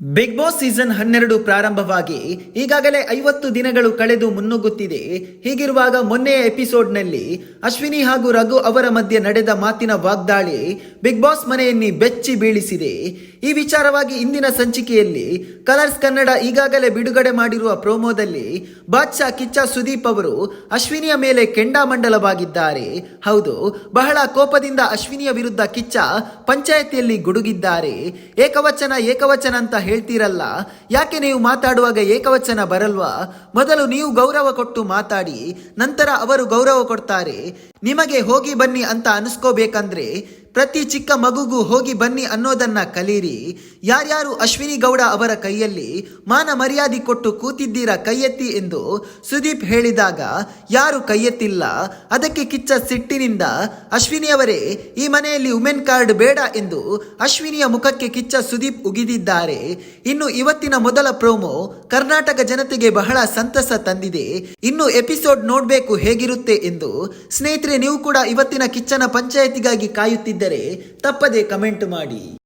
Big boss season ಹನ್ನೆರಡು ಪ್ರಾರಂಭವಾಗಿ ಈಗಾಗಲೇ ಐವತ್ತು ದಿನಗಳು ಕಳೆದು ಮುನ್ನುಗ್ಗುತ್ತಿದೆ. ಹೀಗಿರುವಾಗ ಮೊನ್ನೆಯ ಎಪಿಸೋಡ್ನಲ್ಲಿ ಅಶ್ವಿನಿ ಹಾಗೂ ರಘು ಅವರ ಮಧ್ಯೆ ನಡೆದ ಮಾತಿನ ವಾಗ್ದಾಳಿ ಬಿಗ್ ಬಾಸ್ ಮನೆಯನ್ನೇ ಬೆಚ್ಚಿ ಬೀಳಿಸಿದೆ. ಈ ವಿಚಾರವಾಗಿ ಇಂದಿನ ಸಂಚಿಕೆಯಲ್ಲಿ ಕಲರ್ಸ್ ಕನ್ನಡ ಈಗಾಗಲೇ ಬಿಡುಗಡೆ ಮಾಡಿರುವ ಪ್ರೋಮೋದಲ್ಲಿ ಬಾದ್ಶಾ ಕಿಚ್ಚ ಸುದೀಪ್ ಅವರು ಅಶ್ವಿನಿಯ ಮೇಲೆ ಕೆಂಡಾಮಂಡಲವಾಗಿದ್ದಾರೆ ಹೌದು, ಬಹಳ ಕೋಪದಿಂದ ಅಶ್ವಿನಿಯ ವಿರುದ್ಧ ಕಿಚ್ಚ ಪಂಚಾಯತಿಯಲ್ಲಿ ಗುಡುಗಿದ್ದಾರೆ. ಏಕವಚನ ಏಕವಚನ ಅಂತ ಹೇಳ್ತೀರಲ್ಲ? ಯಾಕೆ ನೀವು ಮಾತಾಡುವಾಗ ಏಕವಚನ ಬರಲ್ವಾ? ಮೊದಲು ನೀವು ಗೌರವ ಕೊಟ್ಟು ಮಾತಾಡಿ, ನಂತರ ಅವರು ಗೌರವ ಕೊಡ್ತಾರೆ. ನಿಮಗೆ ಹೋಗಿ ಬನ್ನಿ ಅಂತ ಅನಿಸ್ಕೋಬೇಕಂದ್ರೆ ಪ್ರತಿ ಚಿಕ್ಕ ಮಗುಗೂ ಹೋಗಿ ಬನ್ನಿ ಅನ್ನೋದನ್ನ ಕಲೀರಿ. ಯಾರ್ಯಾರು ಅಶ್ವಿನಿ ಗೌಡ ಅವರ ಕೈಯಲ್ಲಿ ಮಾನ ಮರ್ಯಾದೆ ಕೊಟ್ಟು ಕೂತಿದ್ದೀರಾ ಕೈಯೆತ್ತಿ ಎಂದು ಸುದೀಪ್ ಹೇಳಿದಾಗ, ಯಾರು ಕೈಯೆತ್ತಿಲ್ಲ? ಅದಕ್ಕೆ ಕಿಚ್ಚ ಸಿಟ್ಟಿನಿಂದ ಅಶ್ವಿನಿಯವರೇ ಈ ಮನೆಯಲ್ಲಿ ವುಮೆನ್ ಕಾರ್ಡ್ ಬೇಡ ಎಂದು ಅಶ್ವಿನಿಯ ಮುಖಕ್ಕೆ ಕಿಚ್ಚ ಸುದೀಪ್ ಉಗಿದಿದ್ದಾರೆ. ಇನ್ನು ಇವತ್ತಿನ ಮೊದಲ ಪ್ರೋಮೋ ಕರ್ನಾಟಕ ಜನತೆಗೆ ಬಹಳ ಸಂತಸ ತಂದಿದೆ. ಇನ್ನು ಎಪಿಸೋಡ್ ನೋಡ್ಬೇಕು ಹೇಗಿರುತ್ತೆ ಎಂದು ಸ್ನೇಹಿತರೆ, ನೀವು ಕೂಡ ಇವತ್ತಿನ ಕಿಚ್ಚನ ಪಂಚಾಯತಿಗಾಗಿ ಕಾಯುತ್ತಿದ್ದರೆ ತಪ್ಪದೆ ಕಮೆಂಟ್ ಮಾಡಿ.